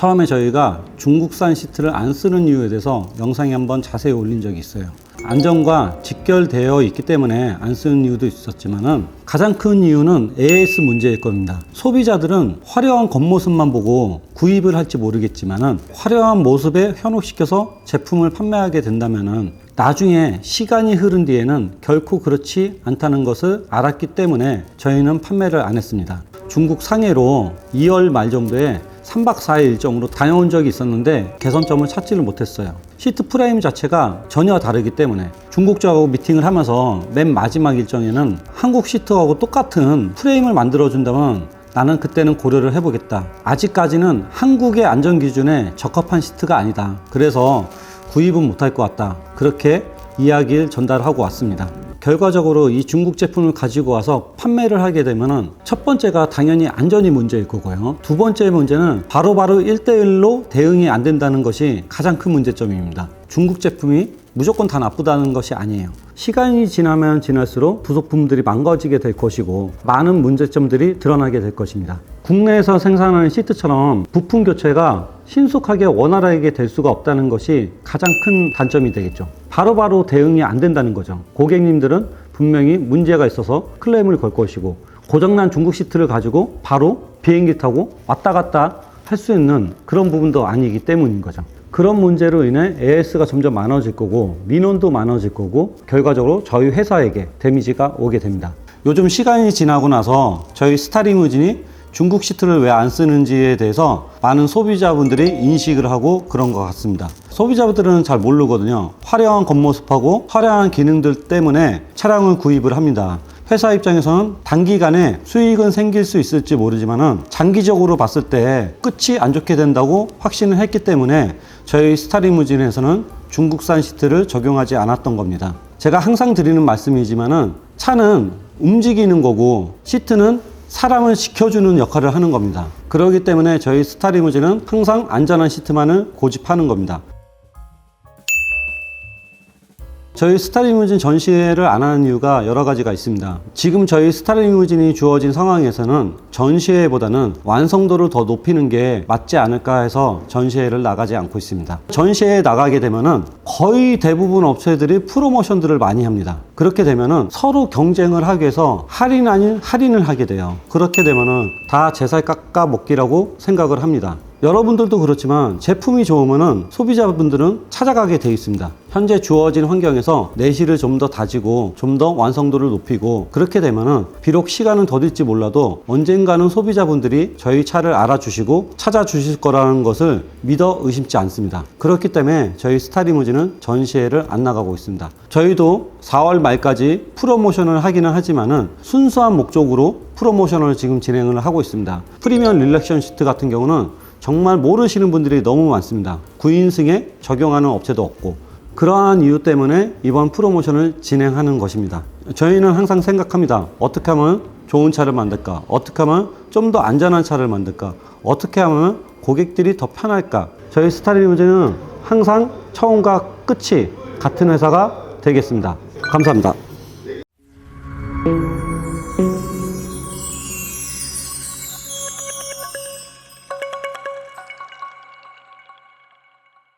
처음에 저희가 중국산 시트를 안 쓰는 이유에 대해서 영상에 한번 자세히 올린 적이 있어요. 안전과 직결되어 있기 때문에 안 쓰는 이유도 있었지만은 가장 큰 이유는 AS 문제일 겁니다. 소비자들은 화려한 겉모습만 보고 구입을 할지 모르겠지만은 화려한 모습에 현혹시켜서 제품을 판매하게 된다면은 나중에 시간이 흐른 뒤에는 결코 그렇지 않다는 것을 알았기 때문에 저희는 판매를 안 했습니다. 중국 상해로 2월 말 정도에 3박 4일 일정으로 다녀온 적이 있었는데 개선점을 찾지를 못했어요. 시트 프레임 자체가 전혀 다르기 때문에 중국적하고 미팅을 하면서 맨 마지막 일정에는 한국 시트하고 똑같은 프레임을 만들어준다면 나는 그때는 고려를 해보겠다. 아직까지는 한국의 안전 기준에 적합한 시트가 아니다. 그래서 구입은 못할 것 같다. 그렇게 이야기를 전달하고 왔습니다. 결과적으로 이 중국 제품을 가지고 와서 판매를 하게 되면은 첫 번째가 당연히 안전이 문제일 거고요. 두 번째 문제는 바로바로 1대1로 대응이 안 된다는 것이 가장 큰 문제점입니다. 중국 제품이 무조건 다 나쁘다는 것이 아니에요. 시간이 지나면 지날수록 부속품들이 망가지게 될 것이고 많은 문제점들이 드러나게 될 것입니다. 국내에서 생산하는 시트처럼 부품 교체가 신속하게 원활하게 될 수가 없다는 것이 가장 큰 단점이 되겠죠. 바로 바로 대응이 안 된다는 거죠. 고객님들은 분명히 문제가 있어서 클레임을 걸 것이고 고장난 중국 시트를 가지고 바로 비행기 타고 왔다 갔다 할 수 있는 그런 부분도 아니기 때문인 거죠. 그런 문제로 인해 AS가 점점 많아질 거고 민원도 많아질 거고 결과적으로 저희 회사에게 데미지가 오게 됩니다. 요즘 시간이 지나고 나서 저희 스타리무진이 중국 시트를 왜 안 쓰는지에 대해서 많은 소비자분들이 인식을 하고 그런 것 같습니다. 소비자분들은 잘 모르거든요. 화려한 겉모습하고 화려한 기능들 때문에 차량을 구입을 합니다. 회사 입장에서는 단기간에 수익은 생길 수 있을지 모르지만은 장기적으로 봤을 때 끝이 안 좋게 된다고 확신을 했기 때문에 저희 스타리무진에서는 중국산 시트를 적용하지 않았던 겁니다. 제가 항상 드리는 말씀이지만은 차는 움직이는 거고 시트는 사람을 지켜주는 역할을 하는 겁니다. 그렇기 때문에 저희 스타리무진은 항상 안전한 시트만을 고집하는 겁니다. 저희 스타리무진 전시회를 안 하는 이유가 여러 가지가 있습니다. 지금 저희 스타리무진이 주어진 상황에서는 전시회보다는 완성도를 더 높이는 게 맞지 않을까 해서 전시회를 나가지 않고 있습니다. 전시회에 나가게 되면은 거의 대부분 업체들이 프로모션들을 많이 합니다. 그렇게 되면은 서로 경쟁을 하기 위해서 할인 아닌 할인을 하게 돼요. 그렇게 되면은 다 제살 깎아 먹기라고 생각을 합니다. 여러분들도 그렇지만 제품이 좋으면은 소비자분들은 찾아가게 돼 있습니다. 현재 주어진 환경에서 내실을 좀 더 다지고 좀 더 완성도를 높이고 그렇게 되면은 비록 시간은 더딜지 몰라도 언젠가는 소비자분들이 저희 차를 알아주시고 찾아주실 거라는 것을 믿어 의심치 않습니다. 그렇기 때문에 저희 스타리무진은 전시회를 안 나가고 있습니다. 저희도 4월 말까지 프로모션을 하기는 하지만은 순수한 목적으로 프로모션을 지금 진행을 하고 있습니다. 프리미엄 릴렉션 시트 같은 경우는 정말 모르시는 분들이 너무 많습니다. 9인승에 적용하는 업체도 없고 그러한 이유 때문에 이번 프로모션을 진행하는 것입니다. 저희는 항상 생각합니다. 어떻게 하면 좋은 차를 만들까? 어떻게 하면 좀 더 안전한 차를 만들까? 어떻게 하면 고객들이 더 편할까? 저희 스타리무진은 항상 처음과 끝이 같은 회사가 되겠습니다. 감사합니다.